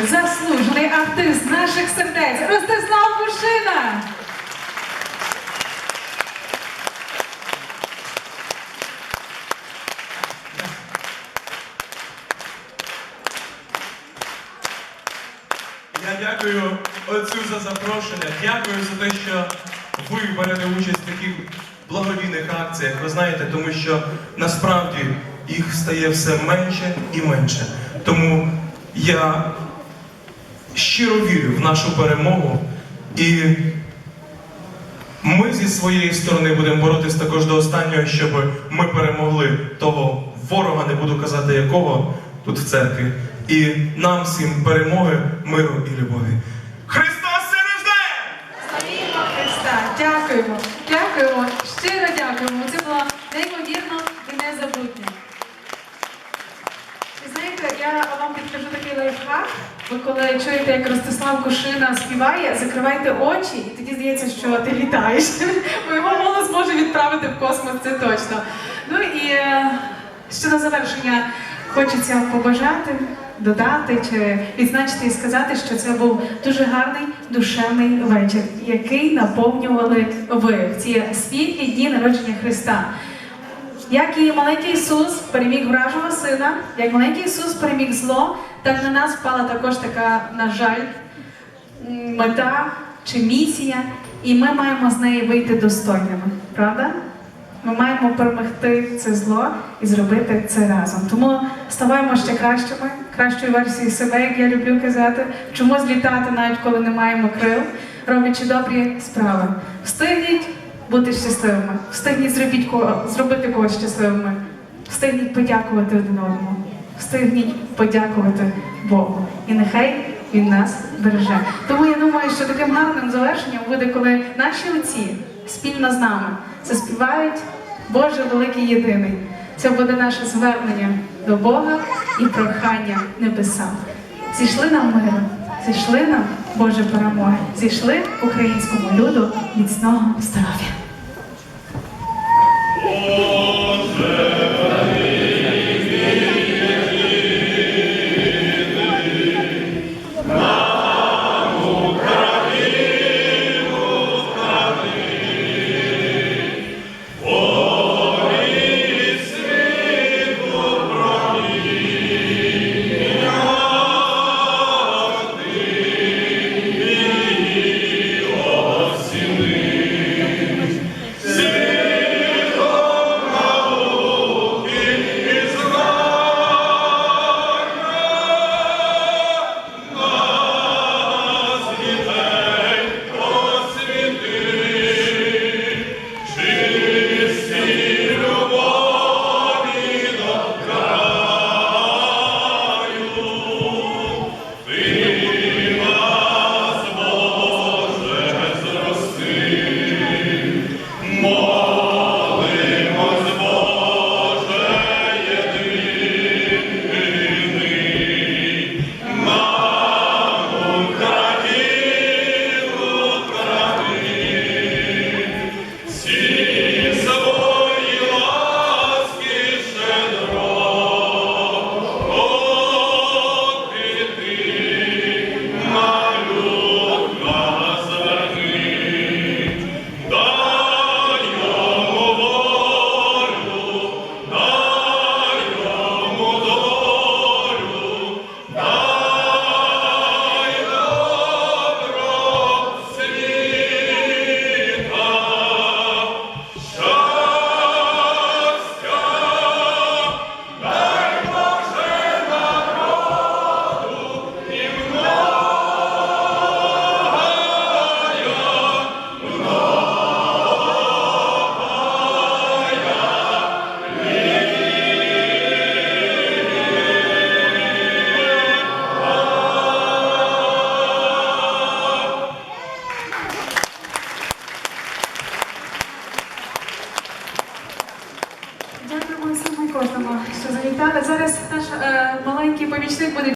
заслужений артист наших сердець Ростислав Кушина. Я дякую отцю за запрошення. Дякую за те, що ви берете участь в таких благодійних акціях. Ви знаєте, тому що насправді їх стає все менше і менше. Тому я щиро вірю в нашу перемогу і ми зі своєї сторони будемо боротись також до останнього, щоб ми перемогли того ворога, не буду казати якого тут в церкві. І нам всім перемоги, миру і любові. Христос се рождає! Славімо Христа! Дякуємо, дякуємо, щиро дякуємо. Це було неймовірно і незабутнє. Знаєте, я вам підкажу такий лайфхак. Ви коли чуєте, як Ростислав Кушина співає, закривайте очі, і тоді здається, що ти літаєш. Бо його голос може відправити в космос, це точно. Ну і ще на завершення хочеться побажати, додати чи відзначити і сказати, що це був дуже гарний душевний вечір, який наповнювали ви в ці світлі дні народження Христа. Як і маленький Ісус переміг вражого сина, як маленький Ісус переміг зло, так на нас впала також така, на жаль, мета чи місія, і ми маємо з неї вийти достойними, правда? Ми маємо перемогти це зло і зробити це разом. Тому ставаємо ще кращими, кращою версією себе, як я люблю казати, вчимо злітати навіть коли не маємо крил, роблячи добрі справи. Встигніть бути щасливими, встигніть зробіть ко- зробити когось щасливими, встигніть подякувати один одному, встигніть подякувати Богу. І нехай він нас береже. Тому я думаю, що таким гарним завершенням буде, коли наші отці спільно з нами заспівають Боже великий єдиний. Це буде наше звернення до Бога і прохання небесам. Зійшли нам миру, зійшли нам Боже перемоги, зійшли українському люду міцного здоров'я. Дякуємо кожному, що завітали. Зараз наш е, маленький помічник буде.